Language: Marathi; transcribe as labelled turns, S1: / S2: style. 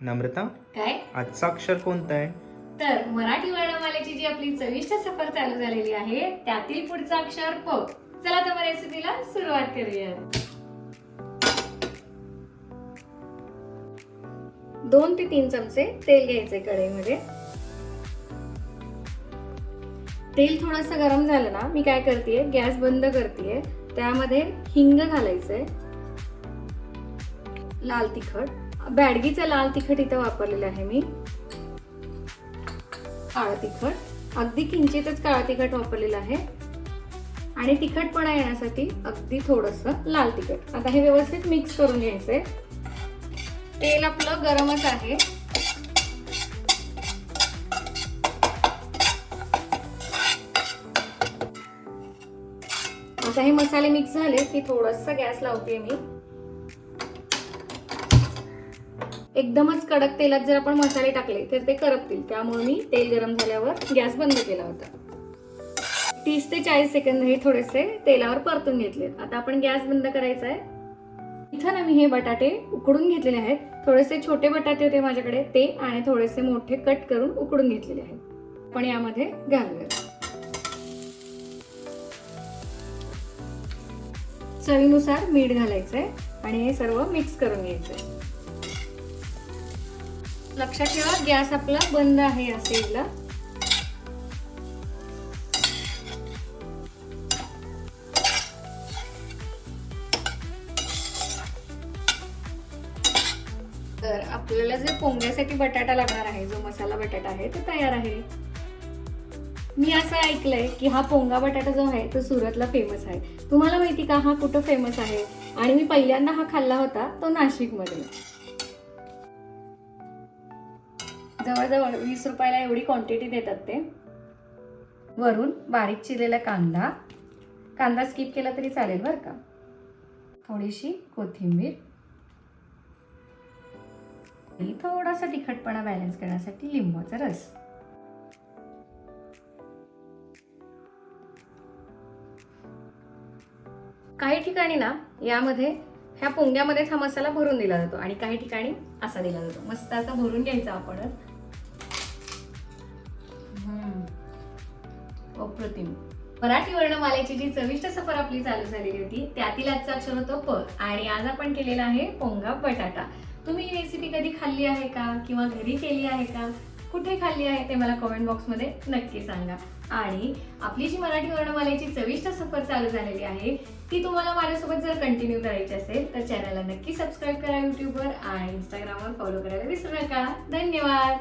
S1: नम्रता
S2: काय?
S1: आजचा अक्षर कोणता आहे?
S2: तर मराठी वर्णमालेची जी आपली चविष्ट सफर चालू झालेली आहे त्यातील पुढचा अक्षर प. चला तर रेसिपीला सुरुवात करूया. दोन ते तीन चमचे तेल घ्यायचे कढईमध्ये. तेल थोडस गरम झालं ना मी काय करतेय गॅस बंद करतेय त्यामध्ये हिंग घालायचंय. लाल तिखट. बॅडगीचं लाल तिखट इथं वापरलेलं आहे मी. काळं तिखट. अगदी किंचितच काळं तिखट वापरलेलं आहे. आणि तिखटपणा येण्यासाठी अगदी थोडस लाल तिखट. आता हे व्यवस्थित मिक्स करून घ्यायचंय. तेल आपलं गरमच आहे. आता हे मसाले मिक्स झाले की थोडस गॅस लावते मी. एकदमच कडक तेलात जर आपण मसाले टाकले तर ते करपतील. त्यामुळे मी तेल गरम झाल्यावर गॅस बंद केला होता. तीस ते चाळीस सेकंद हे थोडेसे तेलावर परतून घेतले आता आपण गॅस बंद करायचा आहे. इथं ना मी हे बटाटे उकडून घेतलेले आहेत. थोडेसे छोटे बटाटे होते माझ्याकडे. ते आणि थोडेसे मोठे कट करून उकडून घेतलेले आहेत. पण यामध्ये घालूया. चवीनुसार मीठ घालायचंय आणि हे सर्व मिक्स करून घ्यायचंय. लक्षात ठेवा गॅस आपला बंद आहे या साईडला तर आपल्याला जे पोंग्यासाठी बटाटा लागणार आहे जो मसाला बटाटा आहे तो तयार आहे. मी असं ऐकलंय की हा पोंगा बटाटा जो आहे तो सुरतला फेमस आहे. तुम्हाला माहिती का हा कुठं फेमस आहे? आणि मी पहिल्यांदा हा खाल्ला होता तो नाशिकमध्ये जवळजवळ वीस रुपयाला एवढी क्वांटिटी देतात ते. वरून बारीक चिरलेला कांदा. कांदा स्किप केला तरी चालेल बरं का. थोडीशी कोथिंबीर. आणि थोडासा तिखटपणा बॅलन्स करण्यासाठी लिंबाचा रस. काही ठिकाणी ना यामध्ये ह्या पोंग्यामध्येच हा मसाला भरून दिला जातो आणि काही ठिकाणी असा दिला जातो. मस्त असा भरून घ्यायचा आपण. अप्रतिम. मराठी वर्णमालेची जी चविष्ट सफर आपली चालू झालेली होती त्यातील आजचा अक्षर होतो प आणि आज आपण केलेला आहे पोंगा बटाटा. तुम्ही ही रेसिपी कधी खाल्ली आहे का? किंवा घरी केली आहे का? कुठे खाल्ली आहे ते मला कमेंट बॉक्समध्ये नक्की सांगा. आणि आपली जी मराठी वर्णमालेची चविष्ट सफर चालू झालेली आहे ती तुम्हाला माझ्यासोबत जर कंटिन्यू करायची असेल तर चॅनलला नक्की सबस्क्राईब करा यूट्यूबवर आणि इंस्टाग्रामवर फॉलो करायला विसरू नका. धन्यवाद!